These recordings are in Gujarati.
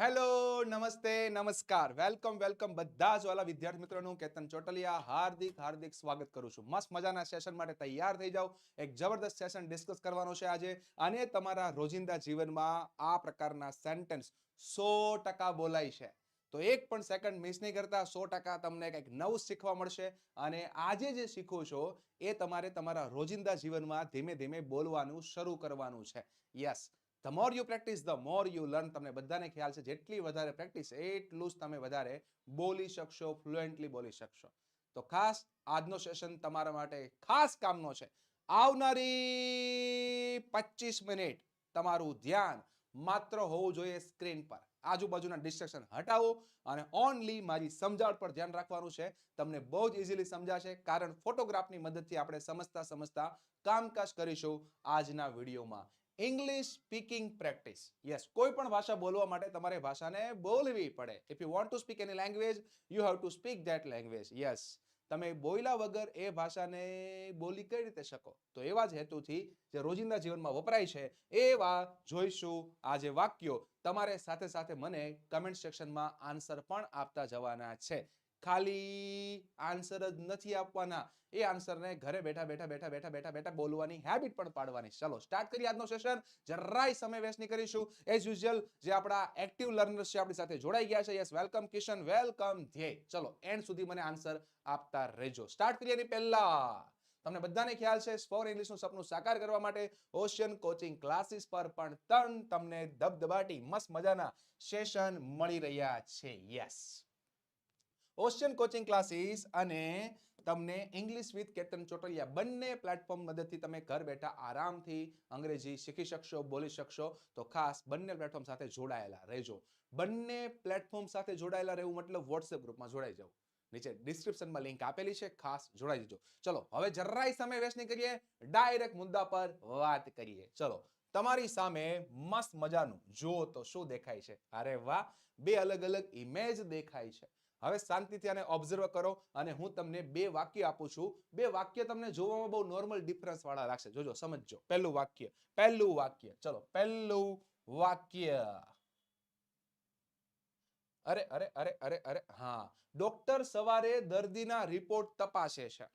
હેલો, નમસ્તે, નમસ્કાર. વેલકમ વેલકમ બધા જ વાલા વિદ્યાર્થી મિત્રોનું કેતન ચોટલિયા હાર્દિક હાર્દિક સ્વાગત કરું છું. મસ્ત મજાના સેશન માટે તૈયાર થઈ જાઓ. એક જબરદસ્ત સેશન ડિસ્કસ કરવાનો છે આજે. અને તમારા રોજિંદા જીવનમાં આ પ્રકારના સેન્ટેન્સ સો ટકા બોલાય છે. તો એક પણ સેકન્ડ મિસ નહીં કરતા. સો ટકા તમને કંઈક નવું શીખવા મળશે. અને આજે જે શીખો છો, એ તમારે તમારા રોજિંદા જીવનમાં ધીમે ધીમે બોલવાનું શરૂ કરવાનું છે. Yes the more you practice the more you learn તમને બધાને ખ્યાલ છે, જેટલી વધારે પ્રેક્ટિસ એટલું જ તમે વધારે બોલી શકશો ફ્લુએન્ટલી બોલી શકશો. તો ખાસ આજનો સેશન તમારા માટે ખાસ કામનો છે. આવનારી પચીસ મિનિટ તમારું ધ્યાન માત્ર હોવું જોઈએ સ્ક્રીન પર. આજુબાજુના ડિસ્ટ્રેક્શન હટાવો અને ઓનલી મારી સમજાવટ પર ધ્યાન રાખવાનું છે. તમને બહુ જ ઇઝીલી સમજાશે, કારણ ફોટોગ્રાફની મદદથી આપણે સમજતા સમજતા કામકાજ કરીશું આજના વિડીયોમાં. ઇંગ્લિશ સ્પીકિંગ પ્રેક્ટિસ યસ કોઈ પણ ભાષા બોલવા માટે તમારે ભાષાને બોલવી પડે. If you want to speak any language you have to speak that language yes તમે બોલ્યા વગર એ ભાષાને બોલી કઈ રીતે શકો? તો એવા જ હેતુથી જે રોજિંદા જીવનમાં વપરાય છે, એવા જોઈશું આ જે વાક્યો. તમારે સાથે સાથે મને કમેન્ટ સેક્શનમાં આન્સર પણ આપતા જવાના છે. ખાલી આન્સર જ નથી આપવાના. એ આન્સરને ઘરે બેઠા બેઠા બેઠા બેઠા બેઠા બેઠા બોલવાની હેબિટ પણ પાડવાની. ચલો સ્ટાર્ટ કરીએ આજનો સેશન જરાય સમય વેસ્ટ નહીં કરીશું. એઝ યુઝ્યુઅલ જે આપણા એક્ટિવ લર્નર્સ છે, આપણી સાથે જોડાઈ ગયા છે. યસ વેલકમ કિશન વેલકમ ધ્યેય. ચલો એન્ડ સુધી મને આન્સર આપતા રહેજો. સ્ટાર્ટ કરીએ એની પહેલા. તમને બધાને ખ્યાલ છે સ્પોર ઇંગ્લિશનું સપનું સાકાર કરવા માટે ઓશિયન કોચિંગ ક્લાસીસ પર પણ તન તમને ધબધબાટી, મસ્ત મજાના સેશન મળી રહ્યા છે. યસ ઓશિયન કોચિંગ ક્લાસીસ અને તમને ઇંગ્લિશ વિથ કેતન ચોટલિયા બંને પ્લેટફોર્મ મદદથી તમે ઘર બેઠા આરામથી અંગ્રેજી શીખી શકશો, બોલી શકશો. તો ખાસ બંને પ્લેટફોર્મ સાથે જોડાયેલા રહેજો. બંને પ્લેટફોર્મ સાથે જોડાયેલા રહેવું મતલબ વોટ્સએપ ગ્રુપમાં જોડાઈ જવું નીચે ડિસ્ક્રિપ્શનમાં લિંક આપેલી છે, ખાસ જોડાઈ જજો. ચલો, હવે જરાય સમય વેસ્ટ નહીં કરીએ ડાયરેક્ટ મુદ્દા પર વાત કરીએ. ચલો, તમારી સામે મસ્ત મજાનું જુઓ તો શું દેખાય છે? અરે વાહ, બે અલગ અલગ ઇમેજ દેખાય છે. હવે શાંતિથી આને ઓબ્ઝર્વ કરો અને હું તમને બે વાક્ય આપું છું. બે વાક્ય તમને જોવામાં બહુ નોર્મલ ડિફરન્સ વાળા લાગશે. જોજો, સમજજો. પહેલું વાક્ય પહેલું વાક્ય. ચલો, પહેલું વાક્ય. અરે અરે અરે અરે અરે, હા. ડોક્ટર સવારે દર્દીના રિપોર્ટ તપાસે છે.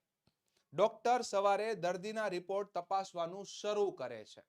ડોક્ટર સવારે દર્દીના રિપોર્ટ તપાસવાનું શરૂ કરે છે.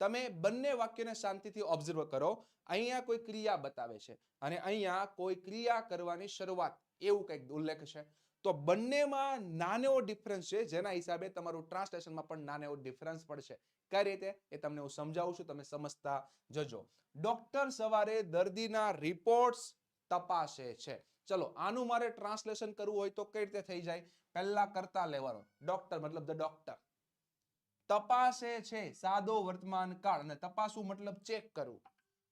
તમે બંને વાક્યને શાંતિથી ઓબ્ઝર્વ કરો. અહીંયા કોઈ ક્રિયા બતાવે છે અને અહીંયા કોઈ ક્રિયા કરવાની શરૂઆત, એવું કંઈક ઉલ્લેખ છે. તો બંનેમાં નાનો ડિફરન્સ છે, જેના હિસાબે તમારું ટ્રાન્સલેશનમાં પણ નાનો ડિફરન્સ પડશે. કઈ રીતે? એ તમને હું સમજાવું છું, તમે સમજતા જજો. ડોક્ટર સવારે દર્દીના રિપોર્ટ્સ તપાસે છે. ચલો, આનું મારે ટ્રાન્સલેશન કરવું હોય તો કઈ રીતે થઈ જાય? પહેલા કરતા લેવાનો. ડોક્ટર મતલબ ધ ડોક્ટર તપાસે છે સાદો વર્તમાન કાળ અને તપાસવું મતલબ ચેક કરવું.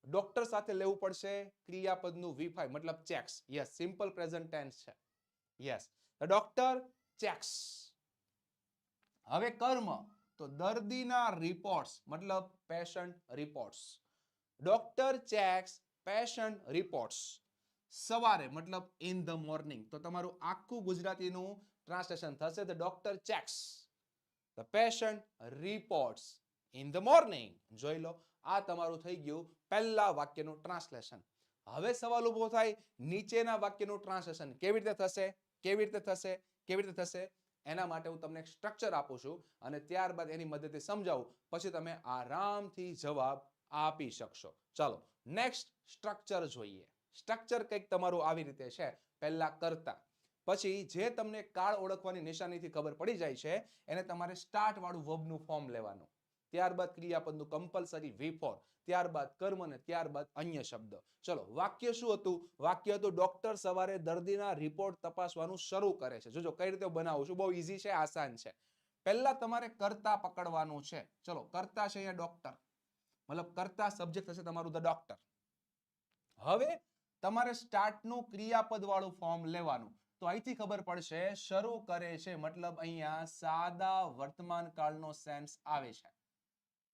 ડોક્ટર સાથે લેવું પડશે, ક્રિયાપદનું વીફાઈ મતલબ checks yes simple present tense છે. યસ ડોક્ટર ચેક્સ હવે કર્મ, તો દર્દીના રિપોર્ટ્સ મતલબ patient reports doctor checks patient reports સવારે મતલબ ઇન ધ મોર્નિંગ તો તમારું આખું ગુજરાતીનું ટ્રાન્સલેશન થશે the doctor checks the patient reports in the morning જોઈ લો, આ તમારું થઈ ગયું પહેલા વાક્યનું ટ્રાન્સલેશન હવે સવાલ ઊભો થાય, નીચેના વાક્યનું ટ્રાન્સલેશન કેવી રીતે થશે, કેવી રીતે થશે, કેવી રીતે થશે? એના માટે હું તમને સ્ટ્રક્ચર આપું છું અને ત્યારબાદ એની મદદથી સમજાવું, પછી તમે આરામથી જવાબ આપી શકશો. ચાલો નેક્સ્ટ સ્ટ્રક્ચર જોઈએ. સ્ટ્રક્ચર કંઈક તમારું આવી રીતે છે. પહેલા કરતા. પછી જે તમને કાળ ઓળખવાની નિશાનીથી ખબર પડી જાય છે, એને તમારે સ્ટાર્ટ વાળું વર્બનું ફોર્મ લેવાનું. ત્યારબાદ ક્રિયાપદનું કમ્પલસરી વી ફોર ત્યારબાદ કર્મ અને ત્યારબાદ અન્ય શબ્દ. ચલો, વાક્ય શું હતું? વાક્ય હતું ડોક્ટર સવારે દર્દીના રિપોર્ટ તપાસવાનું શરૂ કરે છે. જોજો, કઈ રીતે બનાવું છું? બહુ ઈઝી છે, આસાન છે. પહેલા તમારે કરતા પકડવાનું છે. ચલો, કરતા છે અહીંયા ડોક્ટર મતલબ કરતા સબ્જેક્ટ થશે તમારું ધ ડોક્ટર હવે તમારે સ્ટાર્ટનું ક્રિયાપદ વાળું ફોર્મ લેવાનું. તો અહીંથી ખબર પડશે, શરૂ કરે છે મતલબ અહીંયા સાદા વર્તમાન કાળનો સેન્સ આવે છે.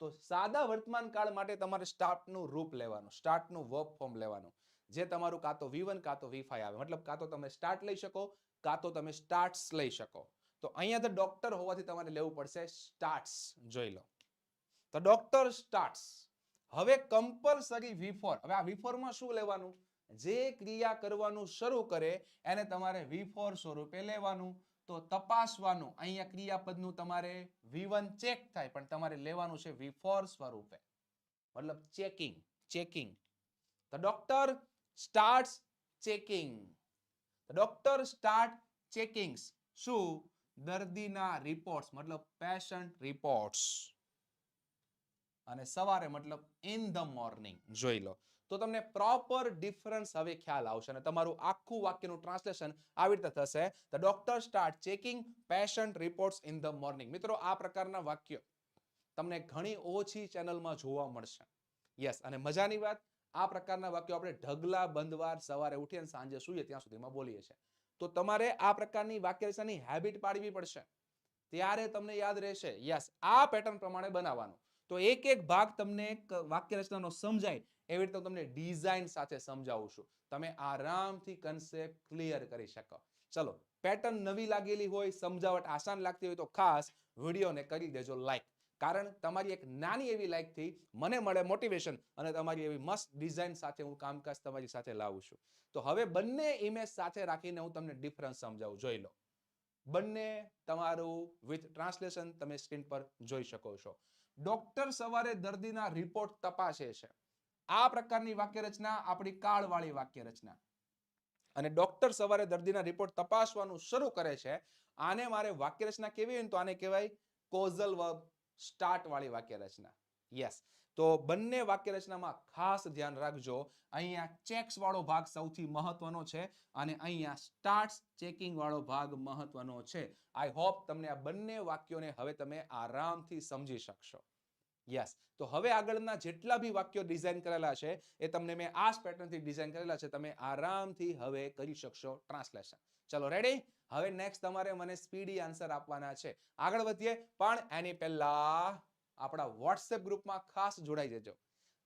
તો સાદા વર્તમાન કાળ માટે તમારે સ્ટાર્ટનું રૂપ લેવાનું, સ્ટાર્ટનું વર્ક ફોર્મ લેવાનું. જે તમારું કાં તો વી વન કાં તો વી ફાઈવ આવે. મતલબ કાં તો તમે સ્ટાર્ટ લઈ શકો, કાં તો તમે સ્ટાર્ટ્સ લઈ શકો. તો અહીંયા તો ડોક્ટર હોવાથી તમારે લેવું પડશે સ્ટાર્ટ્સ, જોઈ લો. તો ડોક્ટર સ્ટાર્ટ્સ. હવે કમ્પલસરી વી હવે આ વી માં શું લેવાનું? જે ક્રિયા કરવાનું શરૂ કરે, એને તમારે વી સ્વરૂપે લેવાનું. તો તપાસવાનું, અહીંયા ક્રિયાપદનું તમારે વી ચેક થાય, પણ તમારે લેવાનું છે વી સ્વરૂપે. મતલબ ચેકિંગ ચેકિંગ. તો doctor start checking. Doctor start checking શું? દર્દીના રિપોર્ટ્સ, મતલબ પેશન્ટ રિપોર્ટ્સ. અને સવારે મતલબ ઇન ધ મોર્નિંગ જોઈ લો. તો તમને પ્રોપર ડિફરન્સ હવે ખ્યાલ આવશે અને તમારું આખું વાક્યનું ટ્રાન્સલેશન આવી રીતે થશે. The doctor start checking patient reports in the morning મિત્રો, આ પ્રકારના વાક્યો તમને ઘણી ઓછી ચેનલમાં જોવા મળશે. યસ અને મજાની વાત, આ પ્રકારના વાક્યો આપણે ઢગલા બંધવાર સવારે ઉઠીએ અને સાંજે સૂઈએ ત્યાં સુધીમાં બોલીએ છીએ. તો તમારે આ પ્રકારની વાક્ય હેબિટ પાડવી પડશે. ત્યારે તમને યાદ રહેશે. યસ આ પેટર્ન પ્રમાણે બનાવવાનું. તો એક એક ભાગ તમને વાક્ય રચનાનો સમજાય, એવી રીતે તમને ડિઝાઇન સાથે સમજાવું છું. તમે આરામથી કન્સેપ્ટ ક્લિયર કરી શકો. ચલો પેટર્ન નવી લાગેલી હોય, સમજાવટ આસાન લાગતી હોય તો ખાસ વિડીયોને કરી દેજો લાઈક કારણ તમારી એક નાની એવી લાઈકથી મને મળે મોટિવેશન અને તમારી એવી મસ્ત ડિઝાઇન સાથે હું કામકાજ તમારી સાથે લાવું છું. તો હવે બંને ઇમેજ સાથે રાખીને હું તમને ડિફરન્સ સમજાવું, જોઈ લો. બંને તમારું વિથ ટ્રાન્સલેશન તમે સ્ક્રીન પર જોઈ શકો છો. ડોક્ટર સવારે દર્દીના રિપોર્ટ તપાસે છે. આ પ્રકારની વાક્ય રચના આપણી કાળવાળી વાક્ય રચના અને ડોક્ટર સવારે દર્દીના રિપોર્ટ તપાસવાનું શરૂ કરે છે. આને મારે વાક્ય રચના કેવી હોય તો આને કહેવાય કોઝલ વર્બ સ્ટાર્ટ વાળી વાક્ય રચના યસ. તો બંને વાક્ય રચનામાં ખાસ ધ્યાન રાખજો. અહીંયા ચેક્સ વાળો ભાગ સૌથી મહત્વનો છે અને અહીંયા સ્ટાર્ટ ચેકિંગ વાળો ભાગ મહત્વનો છે. આઈ હોપ તમને આ બંને વાક્યોને હવે તમે આરામથી સમજી શકશો. યસ તો હવે આગળના જેટલા બી વાક્યો ડિઝાઇન કરેલા છે, એ તમને મેં આ પેટર્નથી ડિઝાઇન કરેલા છે, તમે આરામથી હવે કરી શકશો ટ્રાન્સલેશન ચલો રેડી હવે નેક્સ્ટ તમારે મને સ્પીડી આન્સર આપવાના છે. આગળ વધીએ. પણ એની પહેલા આપણા વોટ્સએપ ગ્રુપમાં ખાસ જોડાઈ જજો.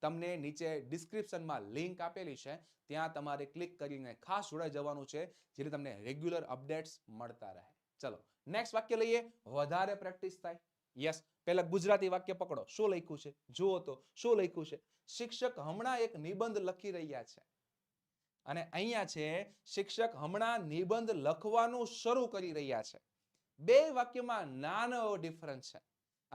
તમને નીચે ડિસ્ક્રિપ્શનમાં લિંક આપેલી છે. ત્યાં તમારે ક્લિક કરીને ખાસ જોડાઈ જવાનું છે, જેથી તમને રેગ્યુલર અપડેટ્સ મળતા રહે. ચલો નેક્સ્ટ વાક્ય લઈએ. વધારે પ્રેક્ટિસ થાય. યસ પહેલા ગુજરાતી વાક્ય પકડો. શું લખ્યું છે? જુઓ તો, શું લખ્યું છે? શિક્ષક હમણાં એક નિબંધ લખી રહ્યા છે. અને અહીંયા છે, શિક્ષક હમણાં નિબંધ લખવાનું શરૂ કરી રહ્યા છે. બે વાક્યમાં નાનો ડિફરન્સ છે.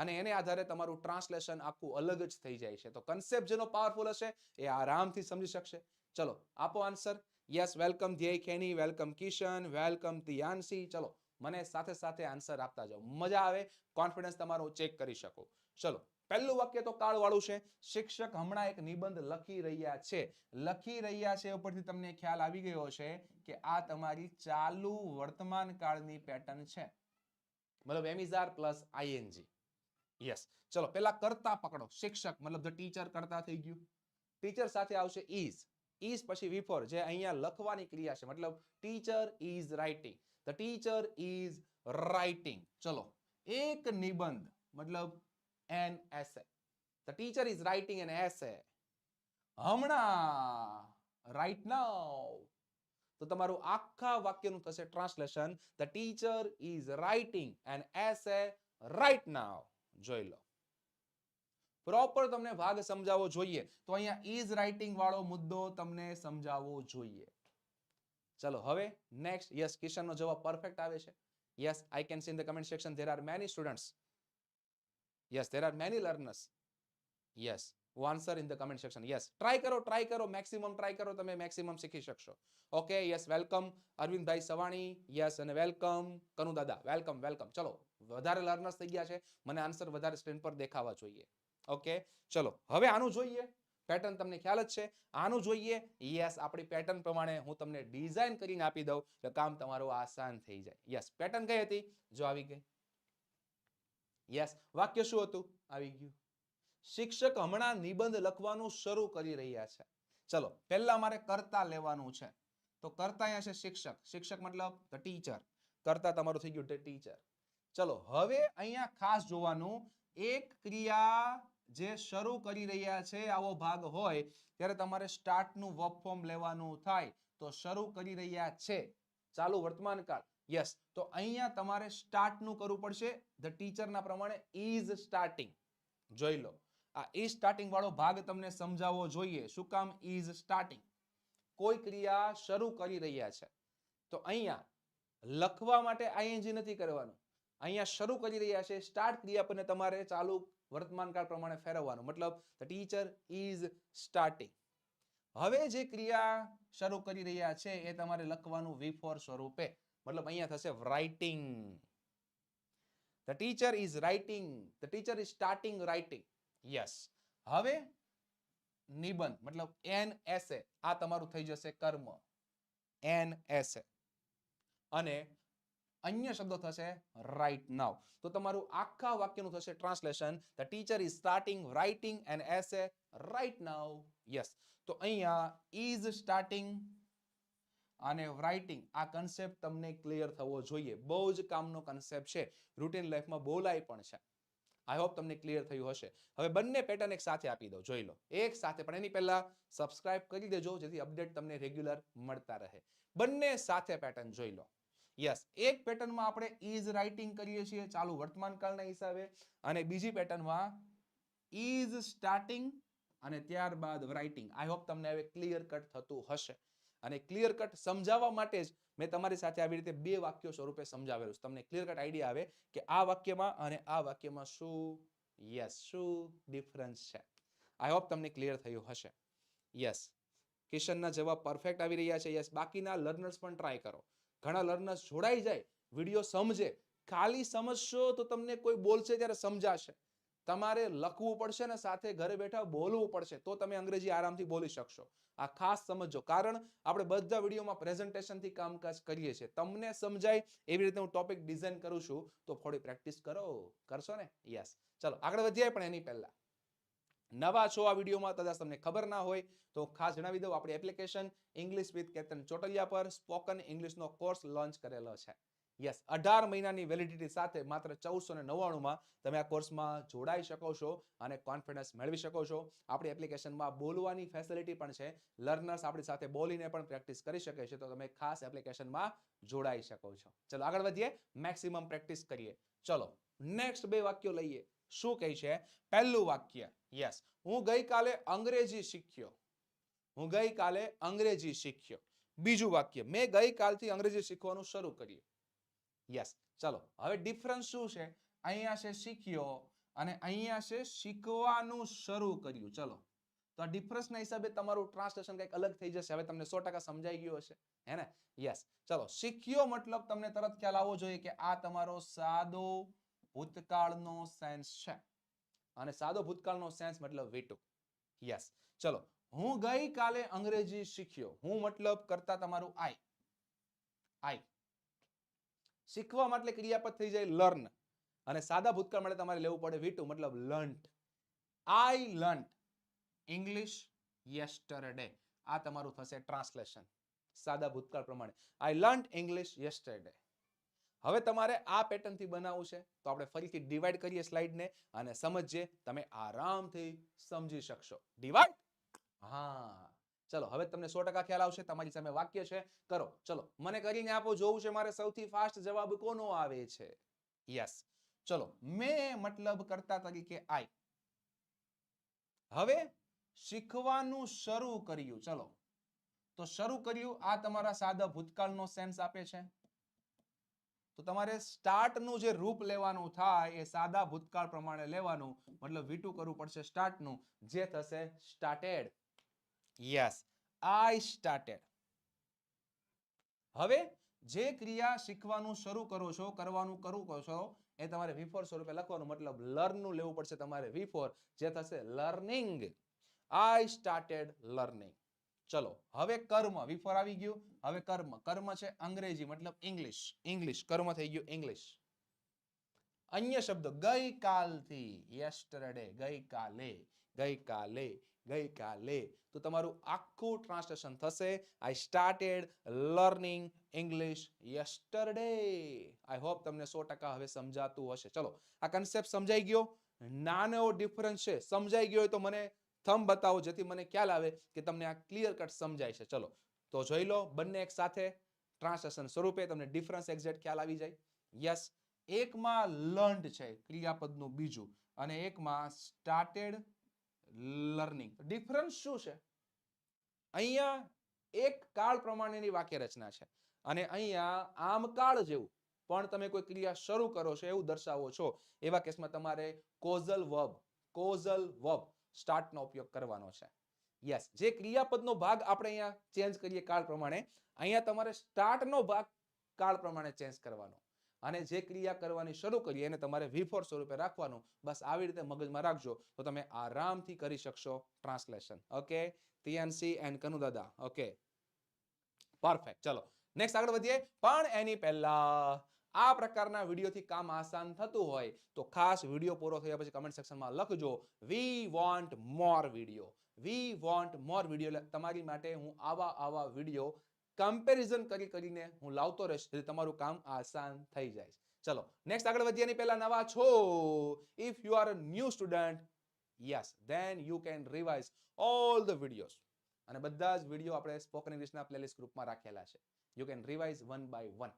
અને એને આધારે તમારું ટ્રાન્સલેશન આખું અલગ જ થઈ જાય છે. તો કન્સેપ્ટ જેનો પાવરફુલ હશે, એ આરામથી સમજી શકશે. ચલો, આપો answer yes welcome Dhyey Kheni welcome Kishan welcome Tiyansi. ચલો, મને સાથે સાથે આન્સર આપતા જાઓ. મજા આવે કોન્ફિડન્સ તમારો ચેક કરી શકો. ચલો, પહેલું વાક્ય તો કાળવાળું છે. શિક્ષક હમણાં એક નિબંધ લખી રહ્યા છે. લખી રહ્યા છે, ઉપરથી તમને ખ્યાલ આવી ગયો છે કે આ તમારી ચાલુ વર્તમાન કાળની પેટર્ન છે. મતલબ એમિઝાર પ્લસ આઈએનજી યસ ચલો પેલા કરતા પકડો. શિક્ષક, મતલબ ધ ટીચર કરતા થઈ ગયું. ટીચર સાથે આવશે ઇઝ ઇઝ પછી વિફોર જે અહીંયા લખવાની ક્રિયા છે. મતલબ teacher is writing the teacher is writing ચલો, એક નિબંધ, મતલબ an essay the teacher is writing an essay હમણાં રાઇટ નાઉ તો તમારું આખા વાક્યનું થશે translation the teacher is writing an essay right now જોઈ લો. પ્રોપર તમને ભાગ સમજાવવો જોઈએ. તો અહીંયા ઇઝ રાઇટિંગ વાળો મુદ્દો તમને સમજાવવો જોઈએ. ચલો, હવે નેક્સ્ટ યસ કિશનનો જવાબ પરફેક્ટ આવે છે. Yes I can see in the comment section there are many students yes there are many learners yes answer in the comment section yes try કરો ટ્રાય કરો. મેક્સિમમ ટ્રાય કરો, તમે મેક્સિમમ શીખી શકશો. Okay yes welcome Arvindbhai Savani yes અને વેલકમ કનુ દાદા વેલકમ વેલકમ ચલો, વધારે લર્નર્સ થઈ ગયા છે. મને આન્સર વધારે સ્ક્રીન પર દેખાવા જોઈએ. ઓકે ચલો, હવે આનું જોઈએ. પેટર્ન તમને ખ્યાલ જ છે. આનું જોઈએ. યસ આપણી પેટર્ન પ્રમાણે હું તમને ડિઝાઇન કરીને આપી દઉં એટલે કામ તમારું આસાન થઈ જાય. યસ પેટર્ન કઈ હતી? જો આવી ગઈ. યસ વાક્ય શું હતું? આવી ગયું. શિક્ષક હમણાં નિબંધ લખવાનું શરૂ કરી રહ્યા છે. ચલો, પહેલા મારે કરતા લેવાનું છે. તો કરતા અહીંયા છે શિક્ષક. શિક્ષક મતલબ ધ ટીચર કરતા તમારું થઈ ગયું ટીચર ચલો, હવે અહીંયા ખાસ જોવાનું, એક ક્રિયા જે શરૂ કરી રહ્યા છે, આવો ભાગ હોય, ત્યારે તમારે સ્ટાર્ટનું વર્ક ફોર્મ લેવાનું થાય, તો શરૂ કરી રહ્યા છે. ચાલુ વર્તમાન કાળ. યસ તો અહીંયા તમારે સ્ટાર્ટનું કરવું પડશે. ધ ટીચરના પ્રમાણે ઇઝ સ્ટાર્ટિંગ જોઈ લો. આ ઈ સ્ટાર્ટિંગ વાળો ભાગ તમને સમજાવવો જોઈએ. શું કામ? ઇઝ સ્ટાર્ટિંગ કોઈ ક્રિયા શરૂ કરી રહ્યા છે. તો અહીંયા લખવા માટે આઈએનજી નથી કરવાનું. અહીંયા શરૂ કરી રહ્યા છે. સ્ટાર્ટ ક્રિયાપદને તમારે ચાલુ વર્તમાનકાળ પ્રમાણે ફેરવવાનું. મતલબ ધ ટીચર ઇઝ સ્ટાર્ટિંગ હવે જે ક્રિયા શરૂ કરી રહ્યા છે, એ તમારે લખવાનું વી ફોર સ્વરૂપે. મતલબ, અહીંયા થશે writing the teacher is writing the teacher is starting writing yes હવે નિબંધ, મતલબ એન એસે, આ તમારું થઈ જશે કર્મ. એન એસે. અને અન્ય શબ્દો થશે રાઇટ નાવ તો તમારું આખા વાક્યનું થશે translation the teacher is starting writing an essay right now yes તો અહીંયા ઇઝ સ્ટાર્ટિંગ અને રાઇટિંગ આ કન્સેપ્ટ તમને ક્લિયર થવો જોઈએ. બહુ જ કામનો કન્સેપ્ટ છે. રૂટીન લાઈફમાં બોલાય પણ છે. આઈ હોપ તમને ક્લિયર થયું હશે. હવે બંને પેટર્ન એક સાથે આપી દો જોઈ લો. એક સાથે, પણ એની પહેલા સબસ્ક્રાઇબ કરી દેજો, જેથી અપડેટ તમને રેગ્યુલર મળતા રહે. બંને સાથે પેટર્ન જોઈ લો. યસ એક પેટર્નમાં આપણે ઇઝ રાઇટિંગ કરીએ છીએ ચાલુ વર્તમાન કાળના હિસાબે, અને બીજી પેટર્નમાં ઇઝ સ્ટાર્ટિંગ અને ત્યારબાદ રાઇટિંગ આઈ હોપ તમને હવે ક્લિયર કટ થતું હશે. અને ક્લિયર કટ સમજાવવા માટે જ મેં તમારી સાથે આવી રીતે બે વાક્યો સ્વરૂપે સમજાવેલું તમને ક્લિયર કટ આઈડિયા આવે કે આ વાક્યમાં અને આ વાક્યમાં શું? યસ શું ડિફરન્સ છે? આઈ હોપ તમને ક્લિયર થયું હશે. યસ કિશનના જવાબ પરફેક્ટ આવી રહ્યા છે. યસ બાકીના લર્નર્સ પણ ટ્રાય કરો. ઘણા લર્નર્સ જોડાઈ જાય વીડિયો સમજે. ખાલી સમજશો તો તમને કોઈ બોલશે ત્યારે સમજાશે. તમારે લખવું પડશે ને સાથે ઘરે બેઠા બોલવું પડશે, તો તમે અંગ્રેજી આરામથી બોલી શકશો. આ ખાસ સમજો. કારણ આપણે બધા વિડીયોમાં પ્રેઝન્ટેશનથી કામકાજ કરીએ છીએ. તમને સમજાય એવી રીતે હું ટોપિક ડિઝાઇન કરું છું, તો થોડી પ્રેક્ટિસ કરો. કરશો ને? યસ ચલો, આગળ વધીએ પણ એની પહેલા. નવા છો આ વિડીયોમાં કદાચ તમને ખબર ના હોય, તો ખાસ જણાવી દઉં. આપણી application English with Ketan Chotaliya પર સ્પોકન ઇંગ્લિશનો કોર્સ લોન્ચ કરેલો છે. યસ અઢાર મહિનાની વેલિડિટી સાથે માત્ર ચૌદસો ને નવ્વાણુંમાં તમે આ કોર્સમાં જોડાઈ શકો છો અને કોન્ફિડન્સ મેળવી શકો છો. આપણી એપ્લિકેશનમાં બોલવાની ફેસિલિટી પણ છે. લર્નર્સ આપણી સાથે બોલીને પણ પ્રેક્ટિસ કરી શકે છે. તો તમે ખાસ એપ્લિકેશનમાં જોડાઈ શકો છો. ચલો, આગળ વધીએ. મેક્સિમમ પ્રેક્ટિસ કરીએ. ચલો નેક્સ્ટ બે વાક્યો લઈએ. શું કહે છે? પહેલું વાક્ય યસ હું ગઈકાલે અંગ્રેજી શીખ્યો. હું ગઈકાલે અંગ્રેજી શીખ્યો. બીજું વાક્ય, મેં ગઈકાલથી અંગ્રેજી શીખવાનું શરૂ કર્યું. યસ ચલો, હવે ડિફરન્સ શું છે? અહીંયા છે શીખ્યો અને અહીંયા છે શીખવાનું શરૂ કર્યું. ચલો, તો આ ડિફરન્સના હિસાબે તમારું ટ્રાન્સલેશન કંઈક અલગ થઈ જશે. હવે તમને સો સમજાઈ ગયું હશે. હે ને? યસ ચલો, શીખ્યો મતલબ તમને તરત ખ્યાલ આવવો જોઈએ કે આ તમારો સાદો ભૂતકાળનો સેન્સ છે. અને સાદો ભૂતકાળનો સેન્સ મતલબ વીટુ. યસ ચલો, હું ગઈકાલે અંગ્રેજી શીખ્યો. હું મતલબ કરતા તમારું આઈ આઈ શીખવા માટે ક્રિયાપદ થઈ જાય લર્ન અને સાદા ભૂતકાળ માટે તમારે લેવું પડે વીટુ મતલબ learnt I learnt English yesterday આ તમારું થશે ટ્રાન્સલેશન સાદા ભૂતકાળ પ્રમાણે. આઈ લર્ન્ટ ઇંગ્લિશ યસ્ટરડે હવે તમારે આ પેટર્નથી બનાવવું છે, તો આપણે ફરીથી ડિવાઈડ કરીએ સ્લાઇડને અને સમજીએ. તમે આરામથી સમજી શકશો. ડિવાઈડ હા. ચલો, હવે તમને સો ટકા ખ્યાલ આવશે, તમારી સામે વાક્ય છે. કરો, ચલો, મને કરીને આપો, જોવું છે મારે સૌથી ફાસ્ટ જવાબ કોનો આવે છે? યસ ચલો, મે મતલબ કરતા તરીકે આઈ. હવે શીખવાનું શરૂ કર્યું, ચલો. તો શરૂ કર્યું, આ તમારા સાદા ભૂતકાળનો સેન્સ આપે છે. તો તમારે સ્ટાર્ટનું જે રૂપ લેવાનું થાય, એ સાદા ભૂતકાળ પ્રમાણે લેવાનું, મતલબ વીટું કરવું પડશે સ્ટાર્ટનું જે થશે સ્ટાર્ટેડ યસ આઈ સ્ટાર્ટેડ હવે જે ક્રિયા શીખવાનું શરૂ કરો છો, કરવાનું કરું છો, એ તમારે વિફોર સ્વરૂપે લખવાનું, મતલબ લર્નનું લેવું પડશે તમારે વિફોર જે થશે લર્નિંગ. આઈ સ્ટાર્ટેડ લર્નિંગ ચલો, હવે કર્મ વિફોર આવી ગયું. હવે કર્મ કર્મ છે અંગ્રેજી, મતલબ ઇંગ્લિશ ઇંગ્લિશ કર્મ થઈ ગયું ઇંગ્લિશ અન્ય શબ્દ ગઈકાલથી યસ્ટરડે ગઈકાલે ગઈકાલે. ગઈકાલે. તો તમારું આખું ટ્રાન્સલેશન થશે. I started learning English yesterday I hope તમને સો ટકા હવે સમજાતું હશે. ચલો, આ કન્સેપ્ટ સમજાઈ ગયો. નાનો એવો ડિફરન્સ છે. સમજાઈ ગયો હોય તો મને થમ બતાવો, જેથી મને ખ્યાલ આવે કે તમને આ ક્લિયર કટ સમજાય છે. ચલો, તો જોઈ લો, બંને એક સાથે ટ્રાન્સલેશન સ્વરૂપે તમને ડિફરન્સ એક્ઝેક્ટ ખ્યાલ આવી જાય. યસ એકમાં લર્ન્ડ છે, ક્રિયાપદનું બીજું. અને એકમાં સ્ટાર્ટેડ લર્નિંગ. ડિફરન્સ શું છે? અહીંયા એક કાળ પ્રમાણેની વાક્ય રચના છે અને અહીંયા આમ કાળ જેવું પણ તમે કોઈ ક્રિયા શરૂ કરો છો એવું દર્શાવો છો. એવા કેસમાં તમારે કોઝલ વર્બ કોઝલ વર્બ સ્ટાર્ટનો ઉપયોગ કરવાનો છે. યસ, જે ક્રિયાપદનો ભાગ આપણે અહીંયા ચેન્જ કરીએ કાળ પ્રમાણે, અહીંયા તમારે સ્ટાર્ટનો ભાગ કાળ પ્રમાણે ચેન્જ કરવાનો. અને જે ક્રિયા કરવાની શરૂ કરીએ એને તમારે વિફોર સ્વરૂપે રાખવાનું, બસ આવી રીતે મગજમાં રાખજો તો તમે આરામથી કરી શકશો ટ્રાન્સલેશન. ઓકે? તિયાનસી એન્ડ કનુદાદા ઓકે? પરફેક્ટ ચલો નેક્સ્ટ આગળ વધીએ. પણ એની પહેલા આ પ્રકારના વિડીયોથી કામ આસાન થતું હોય તો ખાસ વીડિયો પૂરો થયા પછી કમેન્ટ સેક્શનમાં લખજો. We want more video we want more video તમારી માટે હું આવા આવા વીડિયો કમ્પેરિઝન કરી કરીને હું લાવતો રહીશ એટલે તમારું કામ આસાન થઈ જાય. ચલો નેક્સ્ટ આગળ વધીએ એની પહેલા નવા છો. If you are a new student yes then you can revise all the videos અને બધા જ વીડિયો આપણે સ્પોકન ઇંગ્લિશના પ્લેલિસ્ટ ગ્રુપમાં રાખેલા છે. You can revise one by one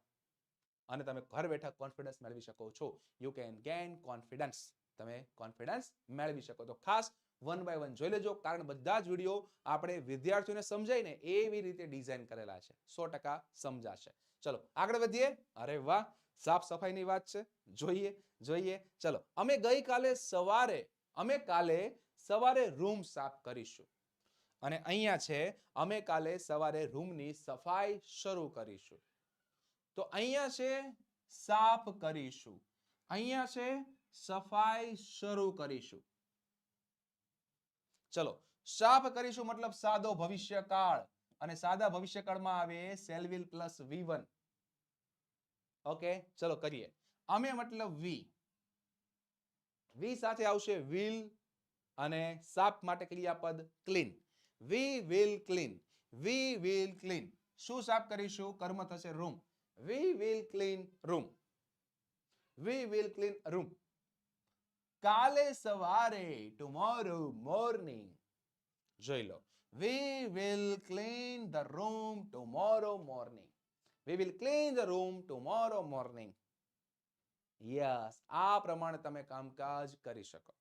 અને તમે ઘર બેઠા કોન્ફિડન્સ મેળવી શકો છો. યુ કેન ગેન કોન્ફિડન્સ તમે કોન્ફિડન્સ મેળવી શકો. તો ખાસ વન બાય વન. જોઈ લેજો, કારણ બધા જ વીડિયો આપણે વિદ્યાર્થીઓને સમજાય એવી રીતે ડિઝાઇન કરેલા છે. સો સમજાશે. ચલો, આગળ વધીએ. અરે વાહ, સાફ સફાઈની વાત છે. જોઈએ જોઈએ. ચલો, અમે ગઈકાલે સવારે, અમે કાલે સવારે રૂમ સાફ કરીશું. અને અહીંયા છે, અમે કાલે સવારે રૂમની સફાઈ શરૂ કરીશું. તો અહીંયા છે, સાફ કરીશું. અહીંયા છે, સફાઈ શરૂ કરીશું. ચલો સાફ કરીશું મતલબ સાદો ભવિષ્યકાળ. અને સાદા ભવિષ્યકાળમાં આવે સેલવિલ પ્લસ વી ઓકે, ચલો કરીએ. અમે મતલબ વી. વી સાથે આવશે વિલ અને સાફ માટે ક્રિયાપદ clean. We will clean. We will clean. શું સાફ કરીશું? કર્મ થશે room. We will clean room. We will clean room. કાલે સવારે ટુમોરો મોર્નિંગ જોઈ લો. We will clean the room tomorrow morning we will clean the room tomorrow morning yes આ પ્રમાણે તમે કામકાજ કરી શકો.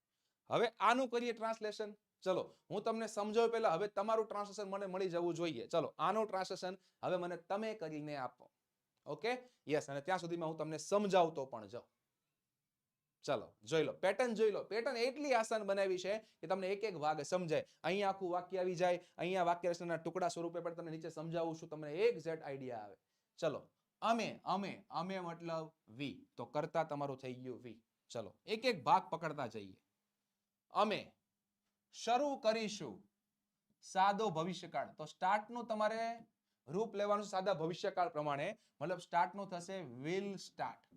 હવે આનું કરીએ ટ્રાન્સલેશન ચલો, હું તમને સમજાવ પહેલા, હવે તમારું ટ્રાન્સલેશન મને મળી જવું જોઈએ. ચલો, આનું ટ્રાન્સલેશન હવે મને તમે કરીને આપો. ઓકે યસ અને ત્યાં સુધીમાં હું તમને સમજાવતો પણ જાઉં. ચલો, જોઈ લો પેટર્ન જોઈ લો. પેટર્ન એટલી આસાન બનાવી છે કે તમને એક એક ભાગ સમજાય. અહીંયા આખું વાક્ય આવી જાય અહીંયા વાક્ય રચનાના ટુકડા સ્વરૂપે પણ તમને નીચે સમજાવું છું, તમને એક્ઝેક્ટ આઈડિયા આવે. ચલો, અમે અમે અમે મતલબ વી તો કરતા તમારું થઈ ગયું વી ચલો, એક એક ભાગ પકડતા જઈએ. અમે શરૂ કરીશું સાદો ભવિષ્યકાળ. તો સ્ટાર્ટનું તમારે રૂપ લેવાનું સાદા ભવિષ્યકાળ પ્રમાણે. મતલબ સ્ટાર્ટનું થશે વિલ સ્ટાર્ટ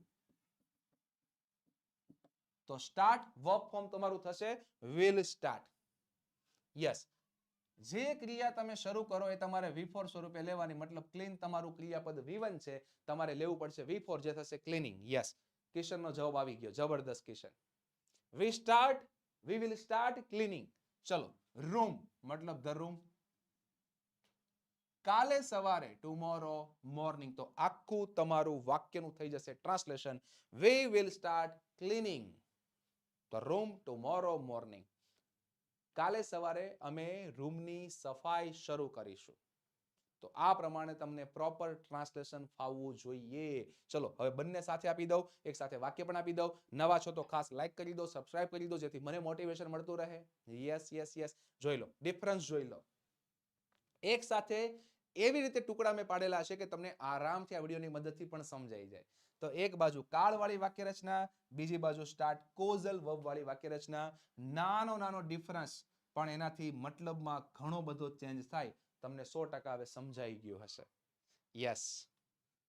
તો સ્ટાર્ટ વર્ક ફોર્મ તમારું થશે વિલ સ્ટાર્ટ યસ જે ક્રિયા તમે શરૂ કરો એ તમારે V4 સ્વરૂપે લેવાની, મતલબ ક્લીન તમારું ક્રિયાપદ V1 છે, તમારે લેવું પડશે V4 જે થશે ક્લીનિંગ યસ કિશનનો જવાબ આવી ગયો, જબરદસ્ત Kishan. We start we will start cleaning ચલો રૂમ મતલબ ધ રૂમ કાલે સવારે ટુમોરો મોર્નિંગ તો આખું તમારું વાક્યનું થઈ જશે translation we will start cleaning room tomorrow morning કાલે સવારે અમે રૂમની સફાઈ શરૂ કરીશું. તો આ પ્રમાણે તમને પ્રોપર ટ્રાન્સલેશન ફાવવું જોઈએ. ચલો, હવે બંને સાથે આપી દઉં, એક સાથે વાક્ય પણ આપી દઉં. નવા છો તો ખાસ લાઈક કરી દો સબસ્ક્રાઇબ કરી દો, જેથી મને મોટિવેશન મળતું રહે. યસ યસ યસ જોઈ લો ડિફરન્સ જોઈ લો. એક સાથે એવી રીતે ટુકડા મેં પાડેલા હશે કે તમને આરામથી આ વિડીયોની મદદથી પણ સમજાઈ જાય. તો એક બાજુ કાળવાળી વાક્ય બીજી બાજુ સ્ટાર્ટ કોઝલ વાળી વાક્ય નાનો નાનો ડિફરન્સ પણ એનાથી મતલબમાં ઘણો બધો ચેન્જ થાય. તમને સો ટકા હવે સમજાઈ ગયું હશે. યસ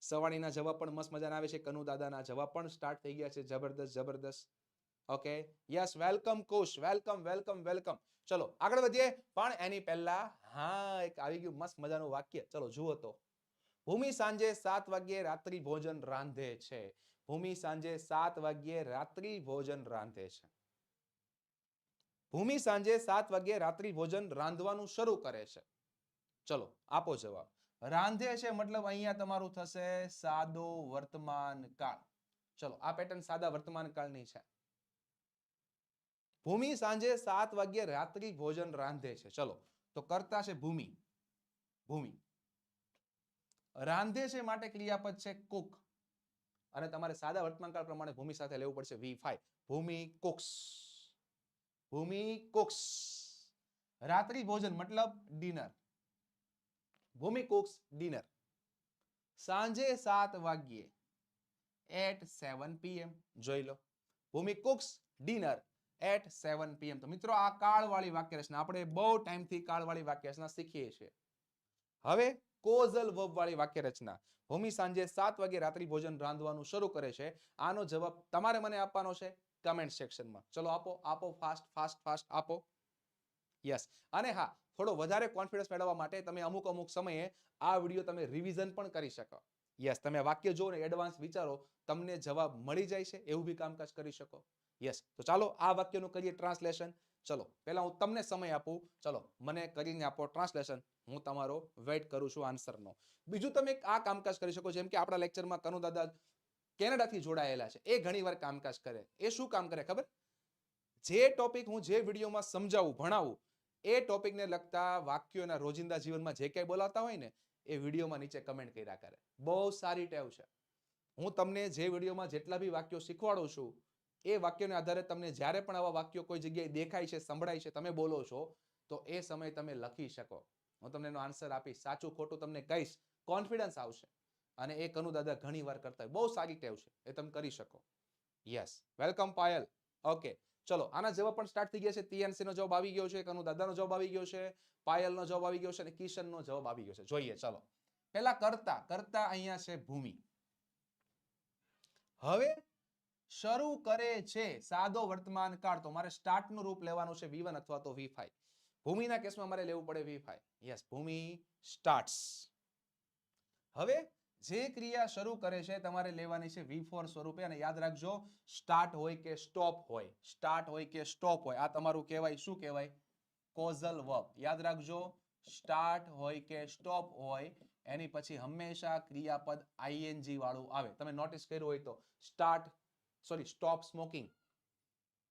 સવાણીના જવાબ પણ મસ્ત મજાના આવે છે. કનુ દાદાના જવાબ પણ સ્ટાર્ટ થઈ ગયા છે. જબરદસ્ત જબરદસ્ત. Okay yes welcome Kosh welcome welcome welcome ચલો, આગળ વધીએ. પણ એની પહેલા હા, એક આવી ગયું મસ્ત મજાનું વાક્ય. ચલો, જુઓ તો. ભૂમિ સાંજે સાત વાગ્યે રાત્રિ ભોજન રાંધે છે. ભૂમિ સાંજે સાત વાગ્યે રાત્રિ ભોજન રાંધે છે. ભૂમિ સાંજે સાત વાગ્યે રાત્રિ ભોજન રાંધવાનું શરૂ કરે છે. ચલો, આપો જવાબ. રાંધે છે મતલબ અહીંયા તમારું થશે સાદો વર્તમાન કાળ. ચલો, આ પેટર્ન સાદા વર્તમાન કાળની છે. ભૂમિ સાંજે સાત વાગ્યે રાત્રિ ભોજન રાંધે છે. ચલો તો કરતા છે ભૂમિ. ભૂમિ. રાંધે છે માટે ક્રિયાપદ છે કુક. અને તમારે સાદા વર્તમાનકાળ પ્રમાણે ભૂમિ સાથે લેવું પડશે V five. Bhoomi cooks. Bhoomi cooks. રાત્રિ ભોજન મતલબ ડિનર. ભૂમિ કુક્સ ડિનર. સાંજે સાત વાગ્યે. એટ સેવન પીએમ જોઈ લો. Bhumi cooks dinner. At seven PM તો મિત્રો, આ કાળવાળી વાક્ય રચના આપણે બહુ ટાઈમથી કાળવાળી વાક્ય રચના શીખીએ છીએ. હવે કોઝલ વર્બ વાળી વાક્ય રચના ભૂમિ સાંજે સાત વાગે રાત્રિ ભોજન રાંધવાનું શરૂ કરે છે. આનો જવાબ તમારે મને આપવાનો છે કમેન્ટ સેક્શનમાં ચલો, આપો આપો ફાસ્ટ ફાસ્ટ ફાસ્ટ આપો. યસ અને હા, થોડો વધારે કોન્ફિડન્સ મેળવવા માટે તમે અમુક અમુક સમયે આ વીડિયો તમે રિવિઝન પણ કરી શકો. યસ તમે વાક્ય જો ને એડવાન્સ વિચારો, તમને જવાબ મળી જાય છે, એવું બી કામકાજ કરી શકો. યસ તો ચાલો આ વાક્યનું કરીએ ટ્રાન્સલેશન ચલો, પહેલા હું તમને સમય આપું. ચલો, મને કરીને આપો ટ્રાન્સલેશન હું તમારો વેઇટ કરું છું આન્સરનો બીજું તમે આ કામકાજ કરી શકો, જેમ કે આપણા લેક્ચરમાં કનુ દાદા કેનેડાથી જોડાયેલા છે. એ ઘણીવાર કામકાજ કરે. એ શું કામ કરે ખબર? જે ટોપિક હું જે વિડીયોમાં સમજાવું, ભણાવું, એ ટોપિકને લગતા વાક્યોના રોજિંદા જીવનમાં જે કંઈ બોલાતા હોય ને, એ વિડીયોમાં નીચે કમેન્ટ કર્યા કરે. બહુ સારી ટેવ છે. હું તમને જે વિડીયોમાં જેટલા બી વાક્યો શીખવાડું છું એ વાક્યોને આધારે તમને જ્યારે પણ આવા વાક્યો કોઈ જગ્યાએ દેખાય છે, સંભળાય છે, તમે બોલો છો, તો એ સમયે તમે લખી શકો. હું તમને એનો આન્સર આપીશ. સાચું ખોટું તમને કહીશ. કોન્ફિડન્સ આવશે. અને એ કનુ દાદા ઘણી વાર કરતા બહુ સારી ટેવ છે. એ તમે કરી શકો. Yes welcome Payal. ઓકે ચલો, આના જવાબ પણ સ્ટાર્ટ થઈ ગયા છે. ટીએનસી નો જવાબ આવી ગયો છે. કનુ દાદાનો જવાબ આવી ગયો છે. પાયલનો જવાબ આવી ગયો છે. અને કિશનનો જવાબ આવી ગયો છે. જોઈએ, ચલો. પહેલા કરતા. કરતા અહીંયા છે ભૂમિ. હવે શરૂ કરે છે સાદો વર્તમાન કાળ. તો મારે સ્ટાર્ટનું રૂપ લેવાનું છે વી અથવા તો વી ભૂમિના કેસમાં મારે લેવું પડે વી યસ ભૂમિ સ્ટાર્ટ્સ હવે જે ક્રિયા શરૂ કરે છે તમારે લેવાની છે V4 સ્વરૂપે. અને યાદ રાખજો સ્ટાર્ટ હોય કે સ્ટોપ હોય. સ્ટાર્ટ હોય કે સ્ટોપ હોય. આ તમારું કહેવાય, શું કહેવાય? કોઝલ વર્બ યાદ રાખજો સ્ટાર્ટ હોય કે સ્ટોપ હોય, એની પછી હંમેશા ક્રિયાપદ આઈએનજી વાળું આવે. તમે નોટિસ કર્યું હોય તો. Start sorry stop smoking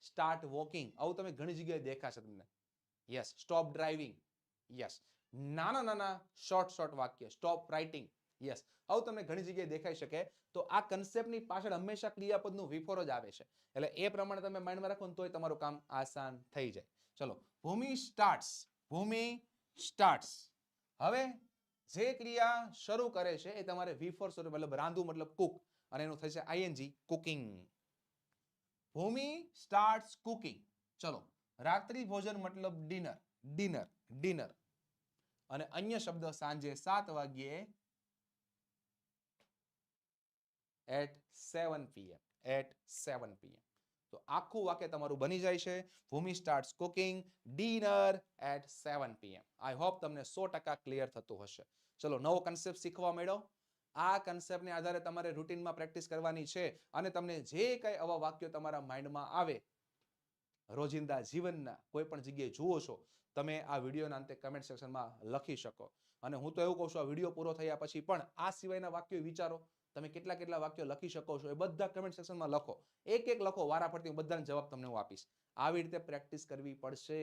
start walking આવું તમે ઘણી જગ્યાએ દેખાશે તમને. યસ સ્ટોપ ડ્રાઇવિંગ યસ નાના નાના શોર્ટ શોર્ટ વાક્ય. સ્ટોપ રાઇટિંગ યસ આવું તમને ઘણી જગ્યાએ દેખાઈ શકે. તો આ કન્સેપ્ટની પાછળ હંમેશા ક્રિયાપદનું વિફોર જ આવે છે. એટલે એ પ્રમાણે તમે માઇન્ડમાં રાખો ને તોય તમારું કામ આસાન થઈ જાય. ચલો, ભૂમિ સ્ટાર્ટ્સ ભૂમિ સ્ટાર્ટ્સ હવે જે ક્રિયા શરૂ કરે છે એ તમારે વિફોર સ્વરૂપ, મતલબ રાંધવું, મતલબ કુક અને એનું થશે ING cooking Bhumi start cooking ચલો, રાત્રિ ભોજન મતલબ ડિનર ડિનર ડિનર અને અન્ય શબ્દ સાંજે સાત વાગ્યે at seven PM at seven PM તો આખું વાક્ય તમારું બની જાય છે, Bhumi start cooking dinner at seven PM I hope તમને સો ટકા ક્લિયર થતું હશે. ચલો, નવો કન્સેપ્ટ શીખવા મળ્યો. આ કન્સેપ્ટને આધારે તમારે રૂટીનમાં પ્રેક્ટિસ કરવાની છે અને તમને જે કંઈ આવા વાક્યો તમારા માઇન્ડમાં આવે, રોજિંદા જીવનના કોઈ પણ જગ્યાએ જુઓ છો, તમે આ વિડીયોના અંતે કમેન્ટ સેક્શનમાં લખી શકો. અને હું તો એવું કહું છું, આ વીડિયો પૂરો થયા પછી પણ આ સિવાયના વાક્યો વિચારો, તમે કેટલા કેટલા વાક્યો લખી શકો છો એ બધા કમેન્ટ સેક્શનમાં લખો. એક એક લખો વારા ફરતી હું બધાના જવાબ તમને હું આપીશ. આવી રીતે પ્રેક્ટિસ કરવી પડશે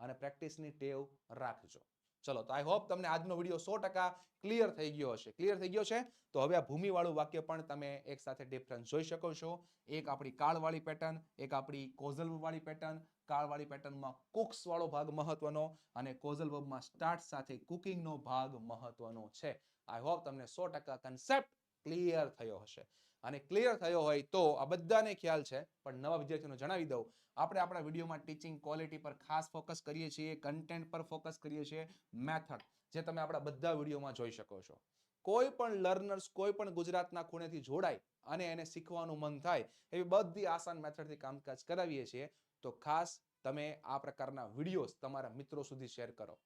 અને પ્રેક્ટિસની ટેવ રાખજો. ચલો, તો આઈ હોપ તમને આજનો વીડિયો સો ટકા ક્લિયર થઈ ગયો હશે. ક્લિયર થઈ ગયો છે? તો હવે આ ભૂમિવાળું વાક્ય પણ તમે એક સાથે ડિફરન્સ જોઈ શકો છો. એક આપણી કાળવાળી પેટર્ન એક આપણી કોઝલવાળી પેટર્ન કાળવાળી પેટર્નમાં કુક્સ વાળો ભાગ મહત્વનો અને કોઝલ વર્બમાં સ્ટાર્ટ સાથે કુકિંગનો ભાગ મહત્વનો છે. આઈ હોપ તમને સો ટકા કન્સેપ્ટ ક્લિયર થયો હશે. અને ક્લિયર થયો હોય તો આ બધાને ખ્યાલ છે, પણ નવા વિદ્યાર્થીઓને જણાવી દઉં. આપણે આપણા વિડીયોમાં ટીચિંગ ક્વોલિટી પર ખાસ ફોકસ કરીએ છીએ કન્ટેન્ટ પર ફોકસ કરીએ છીએ મેથડ જે તમે આપણા બધા વિડીયોમાં જોઈ શકો છો. કોઈ પણ લર્નર્સ કોઈ પણ ગુજરાતના ખૂણેથી જોડાય અને એને શીખવાનું મન થાય, એવી બધી આસાન મેથડથી કામકાજ કરાવીએ છીએ, તો ખાસ તમે આ પ્રકારના વિડીયોઝ તમારા મિત્રો સુધી શેર કરો.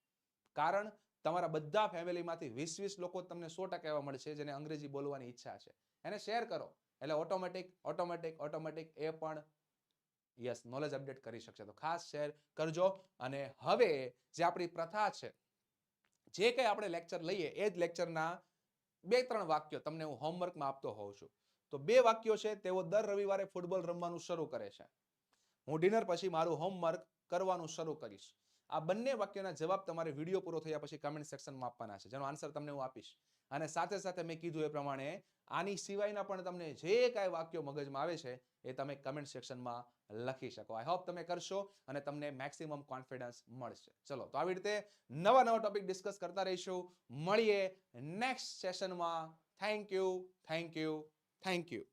કારણ, તમારા બધા ફેમિલીમાંથી વીસ વીસ લોકો તમને સો ટકા એવા મળશે જેને અંગ્રેજી બોલવાની ઈચ્છા છે. એને શેર કરો. એટલે ઓટોમેટિક ઓટોમેટિક ઓટોમેટિક એ પણ યસ નોલેજ અપડેટ કરી શકશે. તો ખાસ શેર કરજો. અને હવે જે આપણી પ્રથા છે, જે કંઈ આપણે લેક્ચર લઈએ, એ જ લેક્ચરના બે, ત્રણ વાક્યો તમને હું હોમવર્કમાં આપતો હોઉં છું. તો બે વાક્યો છે, તેઓ દર રવિવારે ફૂટબોલ રમવાનું શરૂ કરે છે. હું ડિનર પછી મારું હોમવર્ક કરવાનું શરૂ કરીશ. આ બંને વાક્યોના જવાબ તમારે વીડિયો પૂરો થયા પછી કમેન્ટ સેક્શનમાં આપવાના છે. જેનો આન્સર તમને હું આપીશ. અને સાથે સાથે મેં કીધું એ પ્રમાણે આની સિવાયના પણ તમને જે કાંઈ વાક્યો મગજમાં આવે છે, એ તમે કમેન્ટ સેક્શનમાં લખી શકો. આઈ હોપ તમે કરશો અને તમને મેક્સિમમ કોન્ફિડન્સ મળશે. ચલો, તો આવી રીતે નવા નવા ટોપિક ડિસ્કસ કરતા રહીશું. મળીએ નેક્સ્ટ સેશનમાં thank you thank you thank you